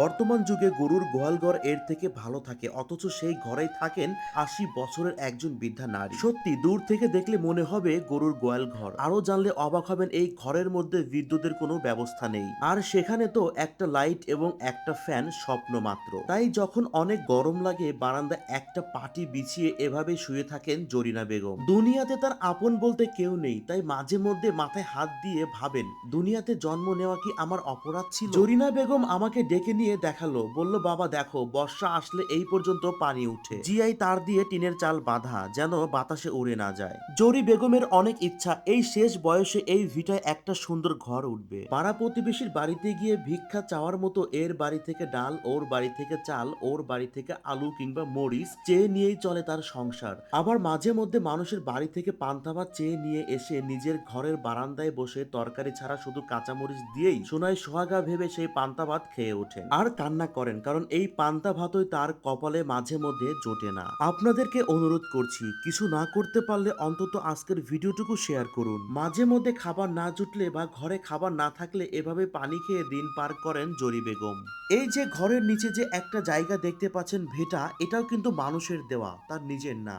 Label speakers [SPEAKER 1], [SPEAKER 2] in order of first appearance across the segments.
[SPEAKER 1] বর্তমান যুগে গরুর গোয়ালঘর এর থেকে ভালো থাকে, অথচ সেই ঘরেই থাকেন আশি বছরের একজন বৃদ্ধা নারী। সত্যি, দূর থেকে দেখলে মনে হবে গরুর গোয়াল ঘর আরও জানলে অবাক হবেন এই ঘরের মধ্যে বিদ্যুতের কোনো ব্যবস্থা নেই। আর সেখানে তো একটা লাইট এবং একটা ফ্যান স্বপ্ন মাত্র। তাই যখন অনেক গরম লাগে, বারান্দায় একটা পাটি বিছিয়ে এভাবে শুয়ে থাকেন জরিনা বেগম। দুনিয়াতে তার আপন বলতে কেউ নেই, তাই মাঝে মধ্যে মাথায় হাত দিয়ে ভাবেন, দুনিয়াতে জন্ম নেওয়া কি আমার অপরাধ ছিল? জরিনা বেগম আমাকে ডেকে নিয়ে দেখাল। বলল, বাবা, দেখো, বর্ষা আসলে এই পর্যন্ত পানি উঠে। জিআই তার দিয়ে টিনের চাল বাঁধা, যেন বাতাসে উড়ে না যায়। জরি বেগমের অনেক ইচ্ছা, এই শেষ বয়সে এই ভিটায় একটা সুন্দর ঘর উঠবে। পাড়া প্রতিবেশীর বাড়িতে গিয়ে ভিক্ষা চাওয়ার মতো এর বাড়ি থেকে ডাল, ওর বাড়ি থেকে চাল, ওর বাড়ি থেকে আলু কিংবা মরিচ, চেয়ে নিয়েই চলে তার সংসার। আবার মাঝে মধ্যে মানুষের বাড়ি থেকে পান্তা ভাত চেয়ে নিয়ে এসে নিজের ঘরের বারান্দায় বসে তরকারি ছাড়া শুধু কাঁচামরিচ দিয়েই সোনায় সোহাগা ভেবে সেই পান্তা ভাত খেয়ে ওঠেন আর কান্না করেন, কারণ এই পান্তা ভাতই তার কপালে মাঝে মধ্যে জোটে না। আপনাদেরকে অনুরোধ করছি, কিছু না করতে পারলে অন্তত আজকের ভিডিওটুকু শেয়ার করুন। মাঝে মধ্যে খাবার না জুটলে বা ঘরে খাবার না থাকলে এভাবে পানি খেয়ে দিন পার করেন জরি বেগম। এই যে ঘরের নিচে যে একটা জায়গা দেখতে পাচ্ছেন ভেটা, এটাও কিন্তু মানুষের দেওয়া, তার নিজের না।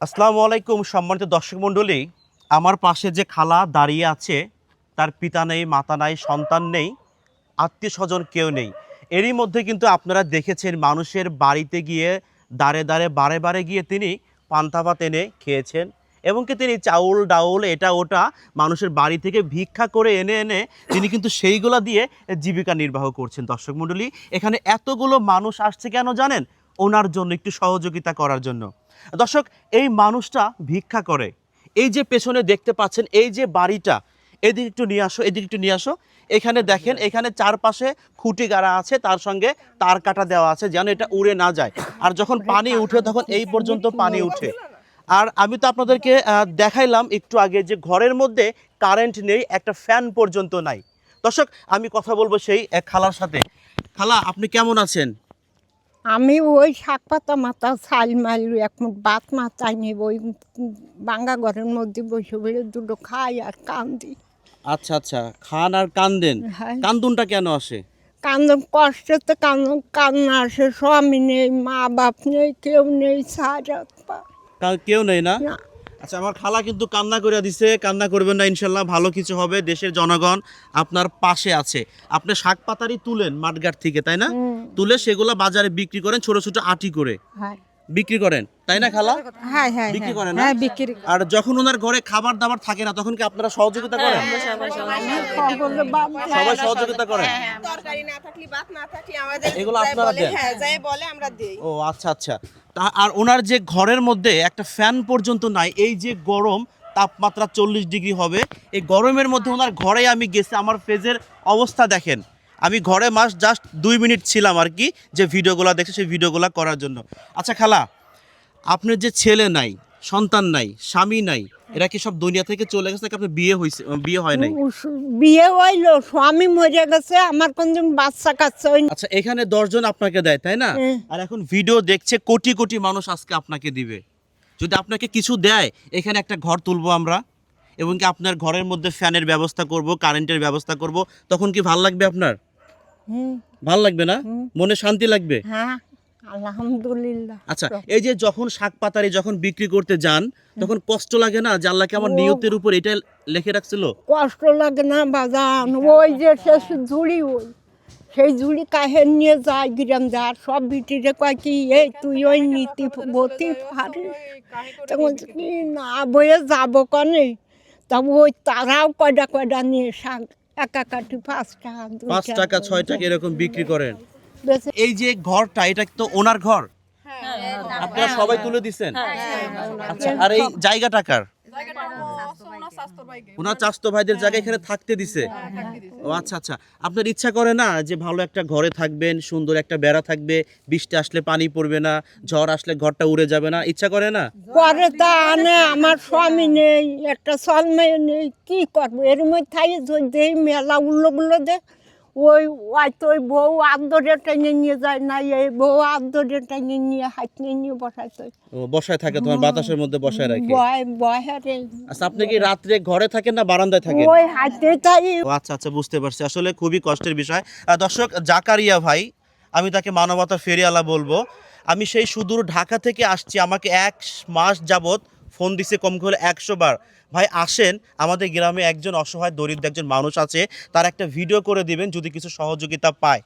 [SPEAKER 2] আসসালামু আলাইকুম, সম্মানিত দর্শক মণ্ডলী। আমার পাশে যে খালা দাঁড়িয়ে আছে, তার পিতা নেই, মাতা নাই, সন্তান নেই, আত্মীয় স্বজন কেউ নেই। এরই মধ্যে কিন্তু আপনারা দেখেছেন মানুষের বাড়িতে গিয়ে দাঁড়ে দাঁড়ে বারে বারে গিয়ে তিনি পান্তা ভাত এনে খেয়েছেন এবং কি তিনি চাউল, ডাউল, এটা, ওটা মানুষের বাড়ি থেকে ভিক্ষা করে এনে এনে তিনি কিন্তু সেইগুলা দিয়ে জীবিকা নির্বাহ করছেন। দর্শক মণ্ডলী, এখানে এতগুলো মানুষ আসছে কেন জানেন? ওনার জন্য একটু সহযোগিতা করার জন্য। দর্শক, এই মানুষটা ভিক্ষা করে। এই যে পেছনে দেখতে পাচ্ছেন, এই যে বাড়িটা এদিকে একটু নিয়ে আসো, এদিক একটু নিয়ে আসো। এখানে দেখেন, এখানে চারপাশে খুঁটি গাড়া আছে, তার সঙ্গে তার কাটা দেওয়া আছে, যেন এটা উড়ে না যায়। আর যখন পানি উঠে, তখন এই পর্যন্ত পানি উঠে। আর আমি তো আপনাদেরকে দেখাইলাম একটু আগে যে ঘরের মধ্যে কারেন্ট নেই, একটা ফ্যান পর্যন্ত নাই। দর্শক, আমি কথা বলব সেই এক খালার সাথে। খালা, আপনি কেমন আছেন?
[SPEAKER 3] আমি ওই শাক পাতা মাথা ছাল মাল, এক মুঠ ভাত মাথায় নিব, ওই বাঙ্গা ঘরের মধ্যে বসে বসে দুটো খাই আর কান্দি।
[SPEAKER 2] আচ্ছা আচ্ছা। খান আর কান্দেন।
[SPEAKER 3] হ্যাঁ।
[SPEAKER 2] কান্দুনটা কেন আসে?
[SPEAKER 3] কান্দন কষ্টতে কান্দন কান্না আসে। স্বামী নেই মা বাপ নেই কেউ নেই
[SPEAKER 2] কা- কেউ নেই না?
[SPEAKER 3] না।
[SPEAKER 2] আচ্ছা আমার খালা কিন্তু কান্না করে দিছে। কান্না করবেন না ইনশাল্লাহ। ভালো কিছু হবে। দেশের জনগণ আপনার পাশে আছে। আপনি শাক পাতারি তুলেন মাঠঘাট থেকে তাই না? তুলে সেগুলো বাজারে বিক্রি করেন ছোট ছোট আটি করে।
[SPEAKER 3] হ্যাঁ।
[SPEAKER 2] বিক্রি করেন তাই না খালা?
[SPEAKER 3] হ্যাঁ হ্যাঁ
[SPEAKER 2] বিক্রি
[SPEAKER 3] হ্যাঁ,
[SPEAKER 2] করেন
[SPEAKER 3] হ্যাঁ বিক্রি
[SPEAKER 2] আর যখন ওনার ঘরে খাবার দাবার থাকে না তখন কি আপনারা সহযোগিতা করেন?
[SPEAKER 3] খবরে
[SPEAKER 2] সবাই সহযোগিতা করেন
[SPEAKER 4] তরকারি না থাকলে ভাত না থাকলে আমাদের
[SPEAKER 2] এগুলো আপনারা দেন?
[SPEAKER 4] হ্যাঁ যাই বলে আমরা দেই।
[SPEAKER 2] ও আচ্ছা আচ্ছা। তা আর ওনার যে ঘরের মধ্যে একটা ফ্যান পর্যন্ত নাই এই যে গরম তাপমাত্রা চল্লিশ ডিগ্রি হবে এই গরমের মধ্যে ওনার ঘরে আমি গেছি আমার ফেজের অবস্থা দেখেন। আমি ঘরে মাস জাস্ট দুই মিনিট ছিলাম আর কি যে ভিডিওগুলো দেখছি সেই ভিডিওগুলো করার জন্য। আচ্ছা খালা আপনার যে ছেলে নাই সন্তান নাই স্বামী নাই এরা কি সব দুনিয়া থেকে চলে গেছে আপনার বিয়ে হয়েছে বিয়ে হয় নাই?
[SPEAKER 3] বিয়ে হইল স্বামী মরে গেছে আমার কোনদিন বাচ্চা কাচ্চা
[SPEAKER 2] আচ্ছা এখানে দশজন আপনাকে দেয় তাই না? আর এখন ভিডিও দেখছে কোটি কোটি মানুষ আজকে আপনাকে দিবে। যদি আপনাকে কিছু দেয় এখানে একটা ঘর তুলবো আমরা এবং কি আপনার ঘরের মধ্যে ফ্যানের ব্যবস্থা করব কারেন্টের ব্যবস্থা করব তখন কি ভালো লাগবে আপনার? ভালো লাগবে না? মনে শান্তি লাগবে?
[SPEAKER 3] হ্যাঁ আলহামদুলিল্লাহ।
[SPEAKER 2] আচ্ছা এই যে যখন শাক পাতারি যখন বিক্রি করতে যান তখন কষ্ট লাগে না? যে আল্লাহকে আমার নিয়তের উপর এটা লিখে রাখছিল?
[SPEAKER 3] কষ্ট লাগে না বাজান। ওই যে শেষ ঝুড়ি ওই সেই ঝুড়ি কাহের নিয়ে যায় গিরাম যার সব বিটিরে কয় কি এই তুই ওই নীতি বতি পারিস? তখন কি না বয়ে যাব কনে? তবে ওই তারাও কয়টা কয়টা নিয়ে শাক একা পাঁচ টাকা দুই
[SPEAKER 2] পাঁচ টাকা ছয় টাকা এরকম বিক্রি করেন।
[SPEAKER 3] বেচে
[SPEAKER 2] এই যে ঘরটা এটা তো ওনার ঘর? আপনারা সবাই তুলে দিচ্ছেন আচ্ছা আর এই জায়গা টাকার ওনার চাস্তো ভাইদের জায়গায় এখানে থাকতে দিছে। ও আচ্ছা আচ্ছা। আপনার ইচ্ছা করে না যে ভালো একটা ঘরে থাকবেন সুন্দর একটা বেড়া থাকবে বৃষ্টি আসলে পানি পড়বে না ঝড় আসলে ঘরটা উড়ে যাবে না ইচ্ছা করে না?
[SPEAKER 3] করে তা আনে আমার স্বামী নেই একটা সলমে নেই কি করব? এর মধ্যে থাই মেলা উল্লো গুলো দে ওই ওই তো ওই বউ আদরে টেনে নিয়ে যায় না এই বউ আদরে টেনে নিয়ে হাঁটনে নিয়ে বসায় তো
[SPEAKER 2] ও বসায় থাকে তোমার বাতাসের মধ্যে বসায় রাখে।
[SPEAKER 3] বয় বয় রে
[SPEAKER 2] আচ্ছা আপনি কি রাত্রে ঘরে থাকেন না বারান্দায় থাকেন?
[SPEAKER 3] ওই হাঁটতে তাই।
[SPEAKER 2] ও আচ্ছা আচ্ছা বুঝতে পারছি। আসলে খুবই কষ্টের বিষয়। দর্শক জাকারিয়া ভাই আমি তাকে মানবতা ফেরিয়ালা বলব। আমি সেই সুদূর ঢাকা থেকে আসছি আমাকে এক মাস যাবত ফোন দিছে কম করে একশো বার। ভাই, আসেন, আমাদের গ্রামে একজন অসহায়, দরিদ্র একজন মানুষ আছে, তার একটা ভিডিও করে দিবেন, যদি কিছু সহযোগিতা পায়।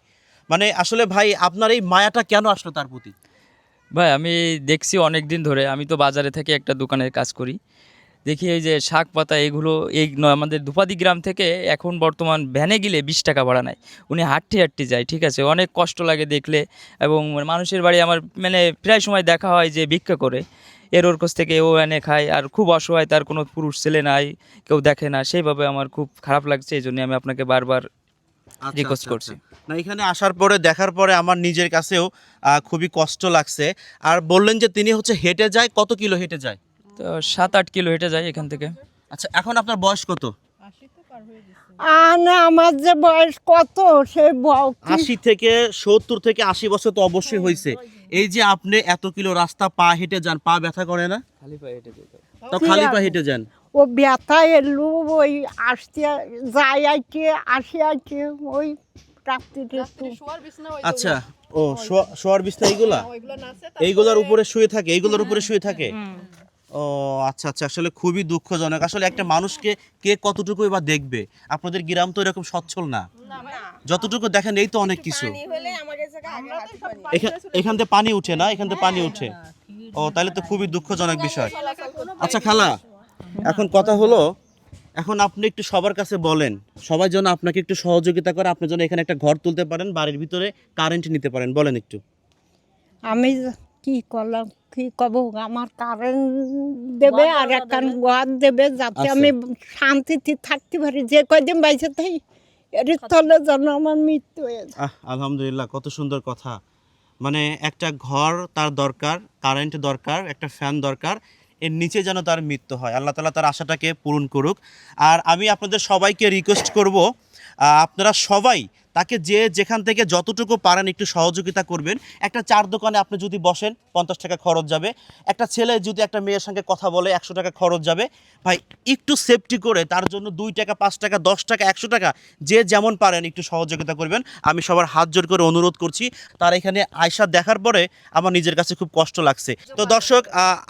[SPEAKER 2] মানে আসলে ভাই, আপনার এই মায়াটা কেন আসলো তার প্রতি?
[SPEAKER 5] ভাই, আমি দেখছি অনেক দিন ধরে, আমি তো বাজারে থেকে একটা দোকানের কাজ করি। দেখি এই যে শাক পাতা, এগুলো, এই আমাদের দুপাদি গ্রাম থেকে এখন বর্তমান ভ্যানে গেলে বিশ টাকা ভাড়া নেয়। উনি হাঁটতে হাঁটতে যায়, ঠিক আছে? অনেক কষ্ট লাগে দেখলে এবং মানুষের বাড়ি আমার মানে প্রায় সময় দেখা হয় যে ভিক্ষা করে। এর ওর কাছ থেকে ও এনে খায়। আর খুব অসহায় তার কোনো পুরুষ ছেলে নাই কেউ দেখে না। সেইভাবে আমার খুব খারাপ লাগছে এই জন্য আমি আপনাকে বারবার
[SPEAKER 2] আচ্ছা,
[SPEAKER 5] Request
[SPEAKER 2] আচ্ছা,
[SPEAKER 5] করছি।
[SPEAKER 2] আচ্ছা। না এখানে আসার পরে দেখার পরে আমার নিজের কাছেও খুবই কষ্ট লাগছে। আর বললেন যে তিনি হচ্ছে হেঁটে যায় কত কিলো হেঁটে যায়?
[SPEAKER 5] তো সাত আট কিলো হেঁটে যায় এখান থেকে।
[SPEAKER 2] আচ্ছা এখন আপনার বয়স কত?
[SPEAKER 3] আর না আমার যে বয়স কত সে
[SPEAKER 2] আশি থেকে সত্তর থেকে আশি বছর তো অবশ্যই হয়েছে। এই যে আপনি এত কিলো রাস্তা পা হেঁটে যান পা ব্যথা করে না?
[SPEAKER 5] খালি পায়ে হেঁটে
[SPEAKER 2] তো খালি পা হেঁটে যান।
[SPEAKER 3] ও ব্যথা এলু ওই আসতে যাই আইতে আসি আইতে ওই রাত্রিতে
[SPEAKER 2] আচ্ছা ও শোয়া- শোয়ার বিছনা এইগুলা? এইগুলোর উপরে শুয়ে থাকে এইগুলোর উপরে শুয়ে থাকে? ও আচ্ছা আচ্ছা আসলে খুবই দুঃখজনক। আসলে একটা মানুষকে কে কতটুকুই বা দেখবে? আপনাদের গ্রাম তো এরকম সচ্ছল না। যতটুকু দেখেন এই তো অনেক কিছু।
[SPEAKER 4] পানি হলে আমাদের জায়গায় আগে হাঁটু পানি
[SPEAKER 2] এখান থেকে পানি উঠে না? এখান থেকে পানি উঠে। ও তাহলে তো খুবই দুঃখজনক বিষয়। আচ্ছা খালা এখন কথা হলো এখন আপনি একটু সবার কাছে বলেন। সবাই যেন আপনাকে একটু সহযোগিতা করে আপনি যেন এখানে একটা ঘর তুলতে পারেন বাড়ির ভিতরে কারেন্ট নিতে পারেন। বলেন একটু।
[SPEAKER 3] আমি কি করলাম কি কব আমার কারেন্ট দেবে আর একখান ঘর দেবে যাতে
[SPEAKER 2] আচ্ছা।
[SPEAKER 3] আমি শান্তিতে থাকতে পারি। যে কয়দিন বাইসে থাকি এর তলে যেন আমার মৃত্যু হয়ে
[SPEAKER 2] আলহামদুলিল্লাহ কত সুন্দর কথা। মানে একটা ঘর তার দরকার কারেন্ট দরকার একটা ফ্যান দরকার এর নিচে যেন তার মৃত্যু হয়। আল্লাহ তালা তার আশাটাকে পূরণ করুক। আর আমি আপনাদের সবাইকে রিকোয়েস্ট করব আপনারা সবাই তাকে যে যেখান থেকে যতটুকু পারেন একটু সহযোগিতা করবেন। একটা চার দোকানে আপনি যদি বসেন, পঞ্চাশ টাকা খরচ যাবে। একটা ছেলে যদি একটা মেয়ের সঙ্গে কথা বলে, একশো টাকা খরচ যাবে। ভাই, একটু সেফটি করে, তার জন্য দুই টাকা, পাঁচ টাকা, দশ টাকা, একশো টাকা, যে যেমন পারেন একটু সহযোগিতা করবেন। আমি সবার হাত জোর করে অনুরোধ করছি, তার এখানে আয়সা দেখার পরে আমার নিজের কাছে খুব কষ্ট লাগছে। তো দর্শক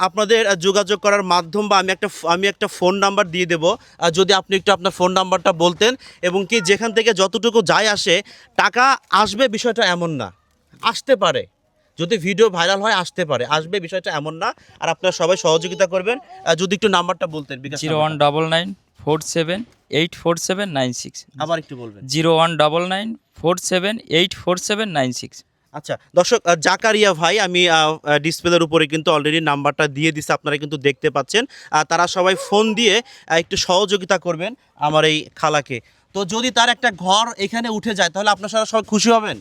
[SPEAKER 2] আপনাদের যোগাযোগ করার মাধ্যম বা আমি একটা আমি একটা ফোন নাম্বার দিয়ে দেবো। যদি আপনি একটু আপনার ফোন নাম্বারটা বলতেন এবং কি যেখান থেকে যতটুকু যায় আসে টাকা আসবে বিষয়টা এমন না। আসতে পারে। যদি ভিডিও ভাইরাল হয় আসতে পারে। আসবে বিষয়টা এমন না। আর আপনারা সবাই সহযোগিতা করবেন। যদি একটু নাম্বারটা বলতেন
[SPEAKER 5] zero one. Double nine four seven eight four seven nine six.
[SPEAKER 2] আবার একটু বলবেন।
[SPEAKER 5] Zero one double nine four seven eight four seven nine six.
[SPEAKER 2] আচ্ছা দর্শক জাকারিয়া ভাই আমি ডিসপ্লের উপরে কিন্তু অলরেডি নাম্বারটা দিয়ে দিছে আপনারা কিন্তু দেখতে পাচ্ছেন। তারা সবাই ফোন দিয়ে একটু সহযোগিতা করবেন আমার এই খালাকে। তো যদি তার একটা ঘর এখানে উঠে যায়, তাহলে আপনারা সারা সবাই খুশি হবেন?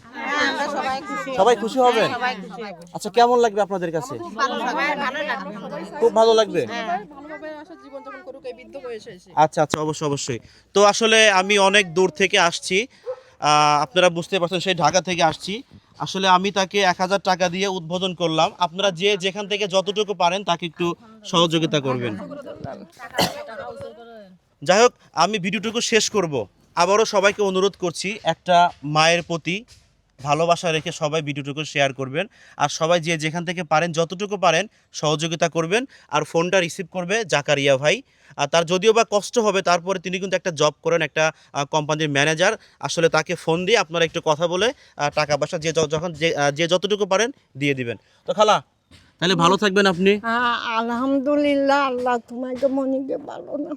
[SPEAKER 4] সবাই খুশি
[SPEAKER 2] হবেন? আচ্ছা কেমন লাগবে আপনাদের কাছে? খুব ভালো লাগবে? আচ্ছা আচ্ছা অবশ্যই অবশ্যই। তো আসলে আমি অনেক দূর থেকে আসছি। আপনারা বুঝতে পারছেন, সেই ঢাকা থেকে আসছি। আসলে আমি তাকে এক হাজার টাকা দিয়ে উদ্বোধন করলাম। আপনারা যে যেখান থেকে যতটুকু পারেন, তাকে একটু সহযোগিতা করবেন। যাই হোক, আমি ভিডিওটুকু শেষ করব। আবারও সবাইকে অনুরোধ করছি, একটা মায়ের প্রতি ভালোবাসা রেখে সবাই ভিডিওটুকু শেয়ার করবেন। আর সবাই যে যেখান থেকে পারেন, যতটুকু পারেন, সহযোগিতা করবেন আর ফোনটা রিসিভ করবে জাকারিয়া ভাই। আর তার যদিও বা কষ্ট হবে, তারপরে তিনি কিন্তু একটা জব করেন, একটা কোম্পানির ম্যানেজার আসলে তাকে ফোন দিয়ে আপনারা একটু কথা বলে টাকা পয়সা যে যখন যে যতটুকু পারেন দিয়ে দিবেন। তো খালা, তাহলে ভালো থাকবেন আপনি।
[SPEAKER 3] আলহামদুলিল্লাহ, আল্লাহ তোমাকে মনিকে ভালো না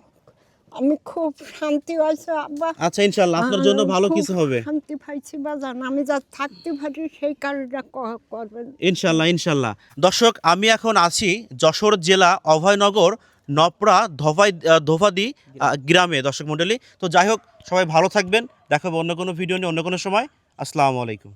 [SPEAKER 3] আমি খুব শান্তি হয়েছে আব্বা।
[SPEAKER 2] আচ্ছা ইনশাল্লাহ আপনার জন্য ভালো কিছু হবে।
[SPEAKER 3] শান্তি পাইছি বাজান আমি যা থাকতে পারি সেই কাজটা করবেন।
[SPEAKER 2] ইনশাল্লাহ ইনশাল্লাহ দর্শক আমি এখন আছি যশোর জেলা অভয়নগর নপড়া ধোভাই ধোভাদি গ্রামে দর্শক মণ্ডলী তো যাই হোক সবাই ভালো থাকবেন। দেখাবো অন্য কোনো ভিডিও নিয়ে অন্য কোনো সময়। আসসালামু আলাইকুম।